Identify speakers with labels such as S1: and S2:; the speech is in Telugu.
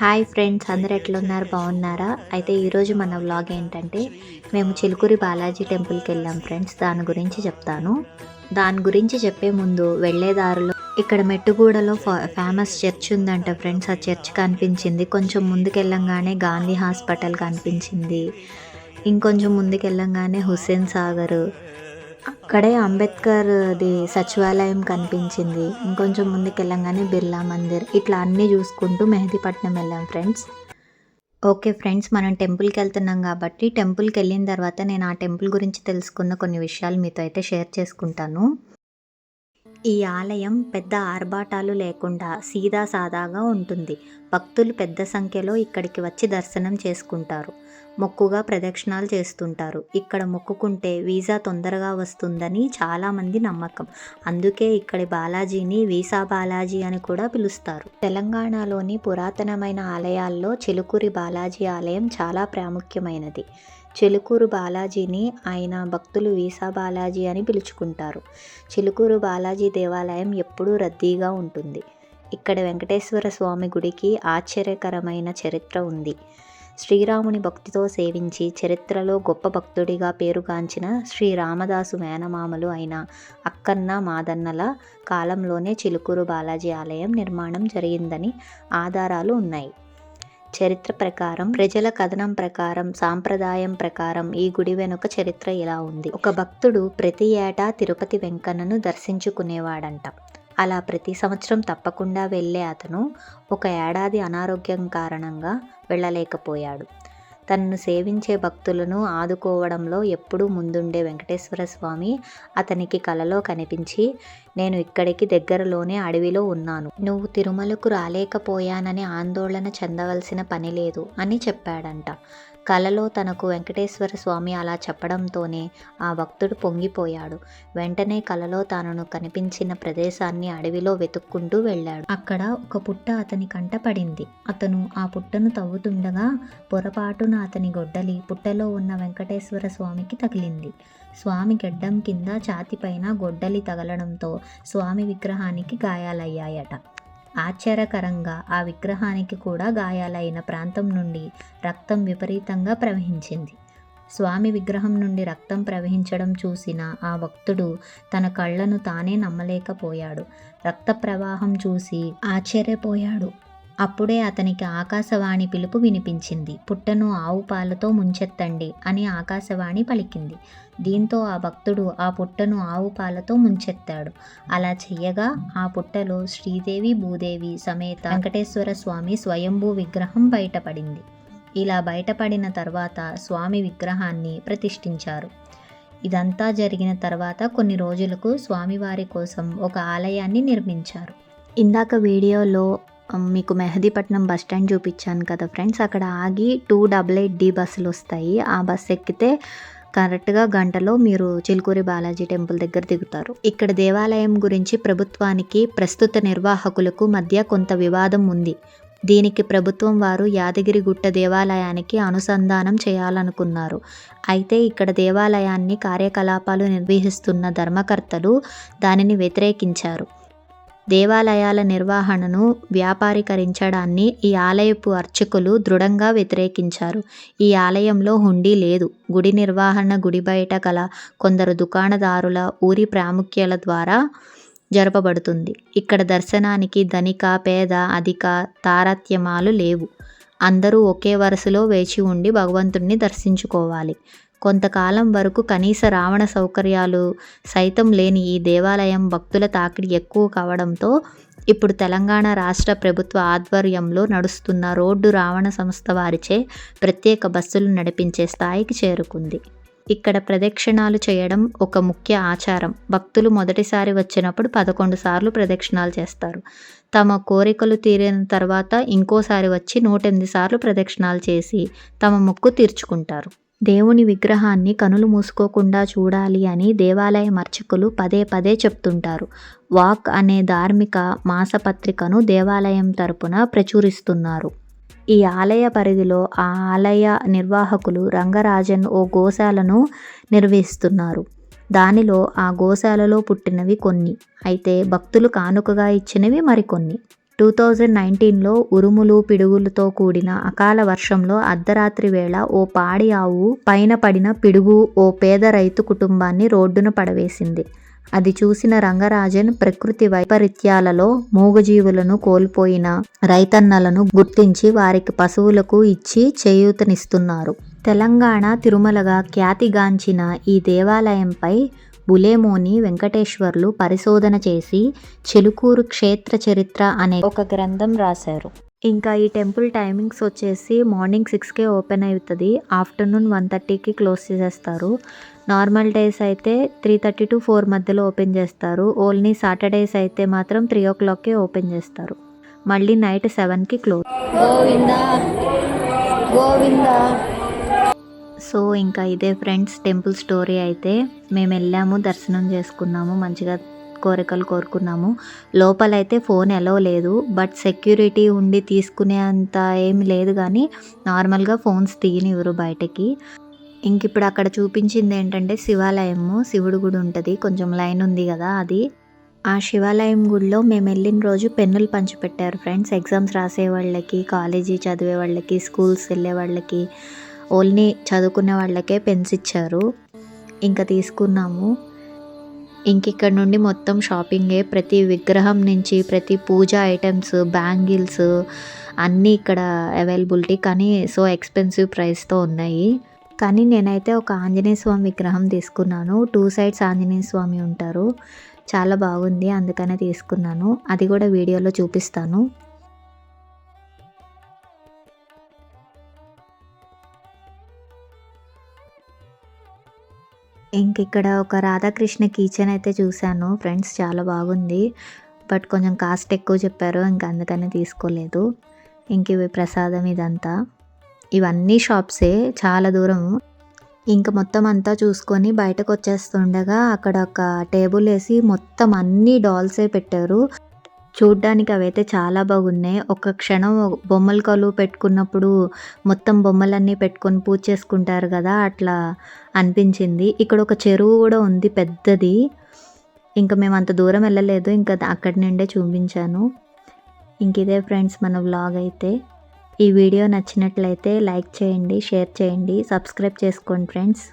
S1: హాయ్ ఫ్రెండ్స్ అందరు ఎట్లున్నారు? బాగున్నారా? అయితే ఈరోజు మన వ్లాగ్ ఏంటంటే మేము చిలుకూరి బాలాజీ టెంపుల్కి వెళ్ళాం ఫ్రెండ్స్. దాని గురించి చెప్తాను. దాని గురించి చెప్పే ముందు వెళ్ళేదారిలో ఇక్కడ మెట్టుగూడలో ఫా- ఫేమస్ చర్చ్ ఉందంట ఫ్రెండ్స్. ఆ చర్చ్ కనిపించింది. కొంచెం ముందుకెళ్ళంగానే గాంధీ హాస్పిటల్ కనిపించింది. ఇంకొంచెం ముందుకెళ్ళంగానే హుస్సేన్ సాగర్. అక్కడే అంబేద్కర్ ది సచివాలయం కనిపించింది. ఇంకొంచెం ముందుకెళ్ళంగానే బిర్లా మందిర్. ఇట్లా అన్నీ చూసుకుంటూ మెహదీపట్నం వెళ్ళాం ఫ్రెండ్స్. ఓకే ఫ్రెండ్స్ మనం టెంపుల్కి వెళ్తున్నాం కాబట్టి టెంపుల్కి వెళ్ళిన తర్వాత నేను ఆ టెంపుల్ గురించి తెలుసుకున్న కొన్ని విషయాలు మీతో అయితే షేర్ చేసుకుంటాను. ఈ ఆలయం పెద్ద ఆర్భాటాలు లేకుండా సీదా సాదాగా ఉంటుంది. భక్తులు పెద్ద సంఖ్యలో ఇక్కడికి వచ్చి దర్శనం చేసుకుంటారు. మొక్కుగా ప్రదక్షిణాలు చేస్తుంటారు. ఇక్కడ మొక్కుకుంటే వీసా తొందరగా వస్తుందని చాలామంది నమ్మకం. అందుకే ఇక్కడి బాలాజీని వీసా బాలాజీ అని కూడా పిలుస్తారు. తెలంగాణలోని పురాతనమైన ఆలయాల్లో చిలుకూరి బాలాజీ ఆలయం చాలా ప్రాముఖ్యమైనది. చిలుకూరు బాలాజీని ఆయన భక్తులు వీసా బాలాజీ అని పిలుచుకుంటారు. చిలుకూరు బాలాజీ దేవాలయం ఎప్పుడూ రద్దీగా ఉంటుంది. ఇక్కడ వెంకటేశ్వర స్వామి గుడికి ఆశ్చర్యకరమైన చరిత్ర ఉంది. శ్రీరాముని భక్తితో సేవించి చరిత్రలో గొప్ప భక్తుడిగా పేరుగాంచిన శ్రీ రామదాసు మేనమామలు అయిన అక్కన్న మాదన్నల కాలంలోనే చిలుకూరు బాలాజీ ఆలయం నిర్మాణం జరిగిందని ఆధారాలు ఉన్నాయి. చరిత్ర ప్రకారం ప్రజల కథనం ప్రకారం సాంప్రదాయం ప్రకారం ఈ గుడి వెనుక చరిత్ర ఇలా ఉంది. ఒక భక్తుడు ప్రతి ఏటా తిరుపతి వెంకన్నను దర్శించుకునేవాడంట. అలా ప్రతి సంవత్సరం తప్పకుండా వెళ్ళే అతను ఒక ఏడాది అనారోగ్యం కారణంగా వెళ్ళలేకపోయాడు. తనను సేవించే భక్తులను ఆదుకోవడంలో ఎప్పుడూ ముందుండే వెంకటేశ్వర స్వామి అతనికి కలలో కనిపించి నేను ఇక్కడికి దగ్గరలోనే అడవిలో ఉన్నాను. నువ్వు తిరుమలకు రాలేకపోయానని ఆందోళన చెందవలసిన పని లేదు అని చెప్పాడంట. కలలో తనకు వెంకటేశ్వర స్వామి అలా చెప్పడంతోనే ఆ భక్తుడు పొంగిపోయాడు. వెంటనే కలలో తాను కనిపించిన ప్రదేశాన్ని అడవిలో వెతుక్కుంటూ వెళ్ళాడు. అక్కడ ఒక పుట్ట అతని కంట పడింది. అతను ఆ పుట్టను తవ్వుతుండగా పొరపాటున అతని గొడ్డలి పుట్టలో ఉన్న వెంకటేశ్వర స్వామికి తగిలింది. స్వామి గడ్డం కింద ఛాతిపైన గొడ్డలి తగలడంతో స్వామి విగ్రహానికి గాయాలయ్యాయట. ఆశ్చర్యకరంగా ఆ విగ్రహానికి కూడా గాయాలైన ప్రాంతం నుండి రక్తం విపరీతంగా ప్రవహించింది. స్వామి విగ్రహం నుండి రక్తం ప్రవహించడం చూసిన ఆ భక్తుడు తన కళ్ళను తానే నమ్మలేకపోయాడు. రక్త ప్రవాహం చూసి ఆశ్చర్యపోయాడు. అప్పుడే అతనికి ఆకాశవాణి పిలుపు వినిపించింది. పుట్టను ఆవు పాలతో ముంచెత్తండి అని ఆకాశవాణి పలికింది. దీంతో ఆ భక్తుడు ఆ పుట్టను ఆవు పాలతో ముంచెత్తాడు. అలా చెయ్యగా ఆ పుట్టలో శ్రీదేవి భూదేవి సమేత వెంకటేశ్వర స్వామి స్వయంభూ విగ్రహం బయటపడింది. ఇలా బయటపడిన తర్వాత స్వామి విగ్రహాన్ని ప్రతిష్ఠించారు. ఇదంతా జరిగిన తర్వాత కొన్ని రోజులకు స్వామివారి కోసం ఒక ఆలయాన్ని నిర్మించారు. ఇందాక వీడియోలో మీకు మెహదీపట్నం బస్ స్టాండ్ చూపించాను కదా ఫ్రెండ్స్. అక్కడ ఆగి టూ డబల్ ఎయిట్ డి బస్సులు వస్తాయి. ఆ బస్ ఎక్కితే కరెక్ట్గా గంటలో మీరు చిలుకూరి బాలాజీ టెంపుల్ దగ్గర దిగుతారు. ఇక్కడ దేవాలయం గురించి ప్రభుత్వానికి ప్రస్తుత నిర్వాహకులకు మధ్య కొంత వివాదం ఉంది. దీనికి ప్రభుత్వం వారు యాదగిరిగుట్ట దేవాలయానికి అనుసంధానం చేయాలనుకున్నారు. అయితే ఇక్కడ దేవాలయాన్ని కార్యకలాపాలు నిర్వహిస్తున్న ధర్మకర్తలు దానిని వ్యతిరేకించారు. దేవాలయాల నిర్వహణను వ్యాపారీకరించడాన్ని ఈ ఆలయపు అర్చకులు దృఢంగా వ్యతిరేకించారు. ఈ ఆలయంలో హుండీ లేదు. గుడి నిర్వహణ గుడి బయట గల కొందరు దుకాణదారుల ఊరి ప్రాముఖ్యాల ద్వారా జరపబడుతుంది. ఇక్కడ దర్శనానికి ధనిక పేద అధిక తారతమ్యాలు లేవు. అందరూ ఒకే వరుసలో వేచి ఉండి భగవంతుణ్ణి దర్శించుకోవాలి. కొంతకాలం వరకు కనీస రావణ సౌకర్యాలు సైతం లేని ఈ దేవాలయం భక్తుల తాకిడి ఎక్కువ కావడంతో ఇప్పుడు తెలంగాణ రాష్ట్ర ప్రభుత్వ ఆధ్వర్యంలో నడుస్తున్న రోడ్డు రావణ సంస్థ వారిచే ప్రత్యేక బస్సులు నడిపించే స్థాయికి చేరుకుంది. ఇక్కడ ప్రదక్షిణాలు చేయడం ఒక ముఖ్య ఆచారం. భక్తులు మొదటిసారి వచ్చినప్పుడు పదకొండు సార్లు ప్రదక్షిణాలు చేస్తారు. తమ కోరికలు తీరిన తర్వాత ఇంకోసారి వచ్చి నూట ఎనిమిది సార్లు ప్రదక్షిణాలు చేసి తమ మొక్కు తీర్చుకుంటారు. దేవుని విగ్రహాన్ని కనులు మూసుకోకుండా చూడాలి అని దేవాలయ అర్చకులు పదే పదే చెప్తుంటారు. వాక్ అనే ధార్మిక మాసపత్రికను దేవాలయం తరపున ప్రచురిస్తున్నారు. ఈ ఆలయ పరిధిలో ఆ ఆలయ నిర్వాహకులు రంగరాజన్ ఓ గోశాలను నిర్వహిస్తున్నారు. దానిలో ఆ గోశాలలో పుట్టినవి కొన్ని. అయితే భక్తులు కానుకగా ఇచ్చినవి మరికొన్ని. టూ థౌజండ్ నైన్టీన్లో ఉరుములు పిడుగులతో కూడిన అకాల వర్షంలో అర్ధరాత్రి వేళ ఓ పాడి ఆవు పైన పడిన పిడుగు ఓ పేద రైతు కుటుంబాన్ని రోడ్డున పడవేసింది. అది చూసిన రంగరాజన్ ప్రకృతి వైపరీత్యాలలో మూగజీవులను కోల్పోయిన రైతన్నలను గుర్తించి వారికి పశువులకు ఇచ్చి చేయూతనిస్తున్నారు. తెలంగాణ తిరుమలగా ఖ్యాతిగాంచిన ఈ దేవాలయంపై బులేమోని వెంకటేశ్వర్లు పరిశోధన చేసి చెలుకూరు క్షేత్ర చరిత్ర అనే ఒక గ్రంథం రాశారు. ఇంకా ఈ టెంపుల్ టైమింగ్స్ వచ్చేసి మార్నింగ్ సిక్స్కే ఓపెన్ అవుతుంది ఆఫ్టర్నూన్ వన్ థర్టీకి క్లోజ్ చేసేస్తారు. నార్మల్ డేస్ అయితే త్రీ థర్టీ టు ఫోర్ మధ్యలో ఓపెన్ చేస్తారు. ఓన్లీ సాటర్డేస్ అయితే మాత్రం త్రీ ఓ క్లాక్కే ఓపెన్ చేస్తారు. మళ్ళీ నైట్ సెవెన్కి క్లోజ్.
S2: గోవిందా గోవిందా.
S1: సో ఇంకా ఇదే ఫ్రెండ్స్ టెంపుల్ స్టోరీ అయితే. మేము వెళ్ళాము దర్శనం చేసుకున్నాము మంచిగా కోరికలు కోరుకున్నాము. లోపలైతే ఫోన్ ఎలో లేదు బట్ సెక్యూరిటీ ఉండి తీసుకునే అంత ఏమి లేదు కానీ నార్మల్గా ఫోన్స్ తీయనివ్వరు బయటకి. ఇంక ఇప్పుడు అక్కడ చూపించింది ఏంటంటే శివాలయము శివుడు గుడి ఉంటుంది కొంచెం లైన్ ఉంది కదా అది. ఆ శివాలయం గుడిలో మేము వెళ్ళిన రోజు పెన్నులు పంచిపెట్టారు ఫ్రెండ్స్. ఎగ్జామ్స్ రాసే వాళ్ళకి కాలేజీ చదివే వాళ్ళకి స్కూల్స్ వెళ్ళే వాళ్ళకి ఓన్లీ చదువుకునే వాళ్ళకే పెన్స్ ఇచ్చారు. ఇంకా తీసుకున్నాము. ఇంక ఇక్కడ నుండి మొత్తం షాపింగే ప్రతి విగ్రహం నుంచి ప్రతి పూజ ఐటమ్స్ బ్యాంగిల్స్ అన్నీ ఇక్కడ అవైలబిలిటీ కానీ సో ఎక్స్పెన్సివ్ ప్రైస్తో ఉన్నాయి. కానీ నేనైతే ఒక ఆంజనేయ స్వామి విగ్రహం తీసుకున్నాను. టూ సైడ్స్ ఆంజనేయ స్వామి ఉంటారు. చాలా బాగుంది అందుకనే తీసుకున్నాను. అది కూడా వీడియోలో చూపిస్తాను. ఇంక ఇక్కడ ఒక రాధాకృష్ణ కిచెన్ అయితే చూశాను. ఫ్రెండ్స్ చాలా బాగుంది. బట్ కొంచెం కాస్ట్ ఎక్కువ చెప్పారు. ఇంకా అందుకని తీసుకోలేదు. ఇంక ఇవి ప్రసాదం ఇదంతా. ఇవన్నీ షాప్సే చాలా దూరం. ఇంక మొత్తం అంతా చూసుకొని బయటకు వచ్చేస్తుండగా అక్కడ ఒక టేబుల్ వేసి మొత్తం అన్ని డాల్సే పెట్టారు. చూడ్డానికి అవైతే చాలా బాగున్నాయి. ఒక క్షణం బొమ్మల కొలువు పెట్టుకున్నప్పుడు మొత్తం బొమ్మలన్నీ పెట్టుకొని పూజ చేసుకుంటారు కదా అట్లా అనిపించింది. ఇక్కడ ఒక చెరువు కూడా ఉంది పెద్దది. ఇంకా మేము అంత దూరం వెళ్ళలేదు ఇంకా అక్కడి నుండే చూపించాను. ఇంక ఇదే ఫ్రెండ్స్ మన వ్లాగ్ అయితే. ఈ వీడియో నచ్చినట్లయితే లైక్ చేయండి షేర్ చేయండి సబ్స్క్రైబ్ చేసుకోండి ఫ్రెండ్స్.